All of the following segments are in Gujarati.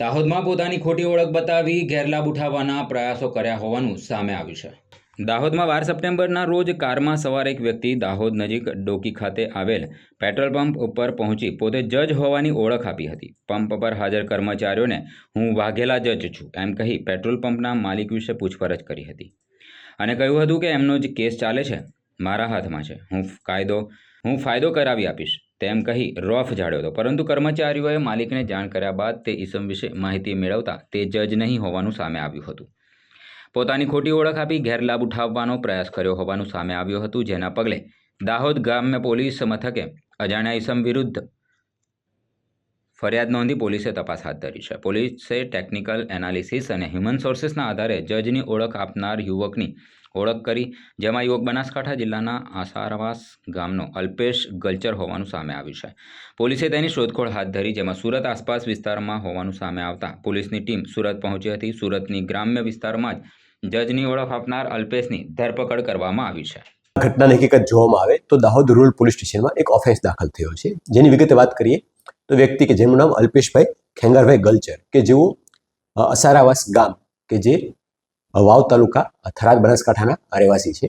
દાહોદમાં પોતાની ખોટી ઓળખ બતાવી ગેરલાભ ઉઠાવવાના પ્રયાસો કર્યા હોવાનું સામે આવ્યું છે. દાહોદમાં બાર સપ્ટેમ્બરના રોજ કારમાં સવાર એક વ્યક્તિ દાહોદ નજીક ડોકી ખાતે આવેલ પેટ્રોલ પંપ ઉપર પહોંચી પોતે જજ હોવાની ઓળખ આપી હતી. પંપ પર હાજર કર્મચારીઓને હું વાઘેલા જજ છું એમ કહી પેટ્રોલ પંપના માલિક વિશે પૂછપરછ કરી હતી. અને કહ્યું હતું કે એમનો જ કેસ ચાલે છે. મારા હાથમાં છે. હું કાયદો હું ફાયદો કરાવી આપીશ. તેમ કહી રોફ ઝાડ્યો હતો. પરંતુ કર્મચારીઓએ માલિકને જાણ કર્યા બાદ તે ઈસમ વિશે માહિતી મેળવતા તે જજ નહીં હોવાનું સામે આવ્યું હતું. પોતાની ખોટી ઓળખ આપી ગેરલાભ ઉઠાવવાનો પ્રયાસ કર્યો હોવાનું સામે આવ્યું હતું, જેના પગલે દાહોદ ગ્રામ્ય પોલીસ મથકે અજાણ્યા ઈસમ વિરુદ્ધ ફરિયાદ નોંધી પોલીસે તપાસ હાથ ધરી છે. પોલીસે ટેકનિકલ એનાલિસિસ અને હ્યુમન સોર્સિસના આધારે જજની ઓળખ આપનાર યુવકની ઓળખ કરી, જેમાં યુવક બનાસકાંઠા જિલ્લાના આસારવાસ ગામનો અલ્પેશ ગલચર હોવાનું સામે આવ્યું છે. પોલીસે તેની શોધખોળ હાથ ધરી, જેમાં સુરત આસપાસ વિસ્તારમાં હોવાનું સામે આવતા પોલીસની ટીમ સુરત પહોંચી હતી. સુરતની ગ્રામ્ય વિસ્તારમાં જ જજની ઓળખ આપનાર અલ્પેશની ધરપકડ કરવામાં આવી છે. ઘટનાની હકીકત જોવામાં આવે તો દાહોદ રૂરલ પોલીસ સ્ટેશનમાં એક ઓફેન્સ દાખલ થયો છે. જેની વિગતે વાત કરીએ તો વ્યક્તિ કે જેનું નામ અલ્પેશભાઈ ખેંગારભાઈ ગલચર, કે જેઓ અસારાવાસ ગામ, કે જે વાવ તાલુકા થરાદ બનાસકાંઠાના રહેવાસી છે,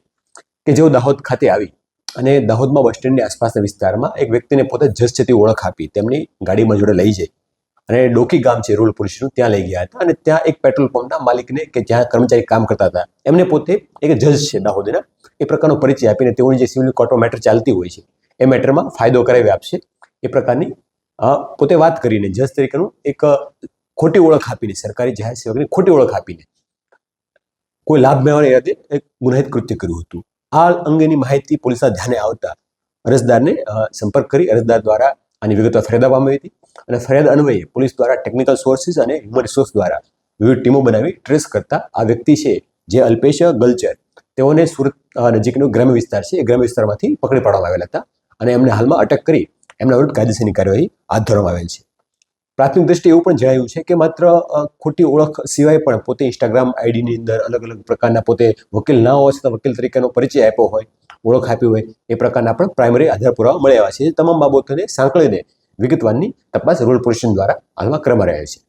કે જેઓ દાહોદ ખાતે આવી અને દાહોદમાં બસ સ્ટેન્ડની આસપાસના વિસ્તારમાં એક વ્યક્તિને પોતે જજ છે ઓળખ આપી, તેમની ગાડીમાં જોડે લઈ જઈ અને ડોકી ગામ છે રૂરલ પોલીસનું, ત્યાં લઈ ગયા હતા અને ત્યાં એક પેટ્રોલ પંપના માલિકને કે જ્યાં કર્મચારી કામ કરતા હતા, એમને પોતે એક જજ છે દાહોદના, એ પ્રકારનો પરિચય આપીને તેઓની જે સિવિલ કોર્ટમાં મેટર ચાલતી હોય છે, એ મેટરમાં ફાયદો કરાવી આપશે, એ પ્રકારની પોતે વાત કરીને જજ તરીકેનું એક ખોટી ઓળખ આપીને, સરકારી જાહેર સેવકની ખોટી ઓળખ આપીને કોઈ લાભ મેળવવાની ઇરાદે એક ગુનાહિત કૃત્ય કર્યું હતું. આ અંગેની માહિતી પોલીસના ધ્યાને આવતા અરજદારને સંપર્ક કરી અરજદાર દ્વારા આની વિગતવાર ફરિયાદ આપવામાં હતી અને ફરિયાદ અન્વયે પોલીસ દ્વારા ટેકનિકલ સોર્સિસ અને હ્યુમન રિસોર્સ દ્વારા વિવિધ ટીમો બનાવી ટ્રેસ કરતા આ વ્યક્તિ છે, જે અલ્પેશ ગલચર. તેઓને સુરત નજીકનો ગ્રામ્ય વિસ્તાર છે. એ ગ્રામ્ય વિસ્તારમાંથી પકડી પાડવામાં આવેલા હતા અને એમને હાલમાં અટક કરી એમના વિરુદ્ધ કાયદેસરની કાર્યવાહી હાથ ધરવામાં આવેલ છે. પ્રાથમિક દ્રષ્ટિએ એવું પણ જણાવ્યું છે કે માત્ર ખોટી ઓળખ સિવાય પણ પોતે ઇન્સ્ટાગ્રામ આઈડીની અંદર અલગ અલગ પ્રકારના પોતે વકીલ ના હોવા છતાં વકીલ તરીકેનો પરિચય આપ્યો હોય, ઓળખ આપી હોય, એ પ્રકારના પણ પ્રાઇમરી આધાર પુરાવા મળ્યા છે. તમામ બાબતોને સાંકળીને વિગતવારની તપાસ રૂરલ પોલીસ દ્વારા હાલમાં ક્રમ રહ્યા છે.